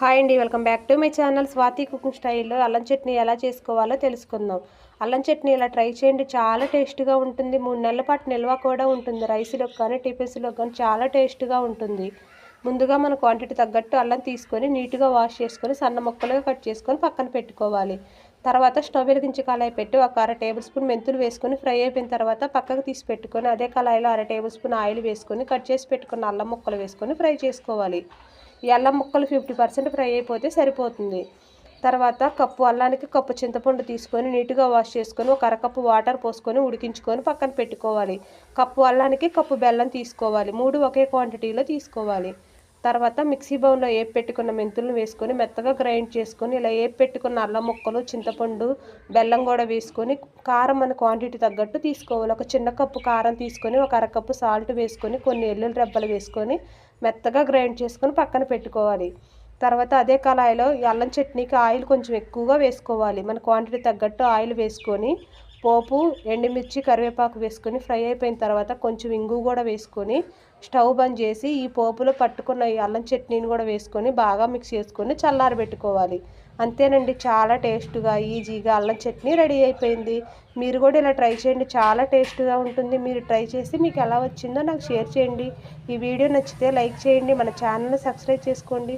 Hi అండి welcome back to my channel. Swathi cooking స్టైల్లో అల్లం చట్నీ ఎలా చేసుకోవాలో తెలుసుకుందాం. అల్లం చట్నీ ఇలా ట్రై చేయండి చాలా టేస్ట్గా ఉంటుంది. మూడు నెలల పాటు నిల్వ కూడా ఉంటుంది. రైస్లో కానీ టిఫిన్స్లో కానీ చాలా టేస్ట్గా ఉంటుంది. ముందుగా మన క్వాంటిటీ తగ్గట్టు అల్లం తీసుకొని నీట్గా వాష్ చేసుకొని సన్న ముక్కలుగా కట్ చేసుకొని పక్కన పెట్టుకోవాలి. తర్వాత స్టవ్ వెలిగించి కళాయి పెట్టి ఒక అర టేబుల్ స్పూన్ మెంతులు వేసుకొని ఫ్రై అయిపోయిన తర్వాత పక్కకు తీసి పెట్టుకొని అదే కళాయిలో అర టేబుల్ స్పూన్ ఆయిల్ వేసుకొని కట్ చేసి పెట్టుకున్న అల్లం ముక్కలు వేసుకొని ఫ్రై చేసుకోవాలి. అల్లం ముక్కలు ఫిఫ్టీ పర్సెంట్ ఫ్రై అయిపోతే సరిపోతుంది. తర్వాత కప్పు అల్లానికి కప్పు చింతపండు తీసుకొని నీట్గా వాష్ చేసుకొని ఒక అరకప్పు వాటర్ పోసుకొని ఉడికించుకొని పక్కన పెట్టుకోవాలి. కప్పు అల్లానికి కప్పు బెల్లం తీసుకోవాలి. మూడు ఒకే క్వాంటిటీలో తీసుకోవాలి. తర్వాత మిక్సీ బౌల్లో ఏపు పెట్టుకున్న మెంతులను వేసుకొని మెత్తగా గ్రైండ్ చేసుకొని ఇలా ఏపు పెట్టుకున్న అల్లం ముక్కలు చింతపండు బెల్లం కూడా వేసుకొని కారం మన క్వాంటిటీ తగ్గట్టు తీసుకోవాలి. ఒక చిన్న కప్పు కారం తీసుకొని ఒక అరకప్పు సాల్ట్ వేసుకొని కొన్ని ఎల్లుల్లి రెబ్బలు వేసుకొని మెత్తగా గ్రైండ్ చేసుకొని పక్కన పెట్టుకోవాలి. తర్వాత అదే కళాయిలో అల్లం చట్నీకి ఆయిల్ కొంచెం ఎక్కువగా వేసుకోవాలి. మన క్వాంటిటీ తగ్గట్టు ఆయిల్ వేసుకొని పోపు ఎండుమిర్చి కరివేపాకు వేసుకొని ఫ్రై అయిపోయిన తర్వాత కొంచెం ఇంగు కూడా వేసుకొని స్టవ్ బంద్ చేసి ఈ పోపులో పట్టుకున్న ఈ అల్లం చట్నీని కూడా వేసుకొని బాగా మిక్స్ చేసుకొని చల్లారబెట్టుకోవాలి. అంతేనండి చాలా టేస్ట్గా ఈజీగా అల్లం చట్నీ రెడీ అయిపోయింది. మీరు కూడా ఇలా ట్రై చేయండి చాలా టేస్ట్గా ఉంటుంది. మీరు ట్రై చేసి మీకు ఎలా వచ్చిందో నాకు షేర్ చేయండి. ఈ వీడియో నచ్చితే లైక్ చేయండి మన ఛానల్ని సబ్స్క్రైబ్ చేసుకోండి.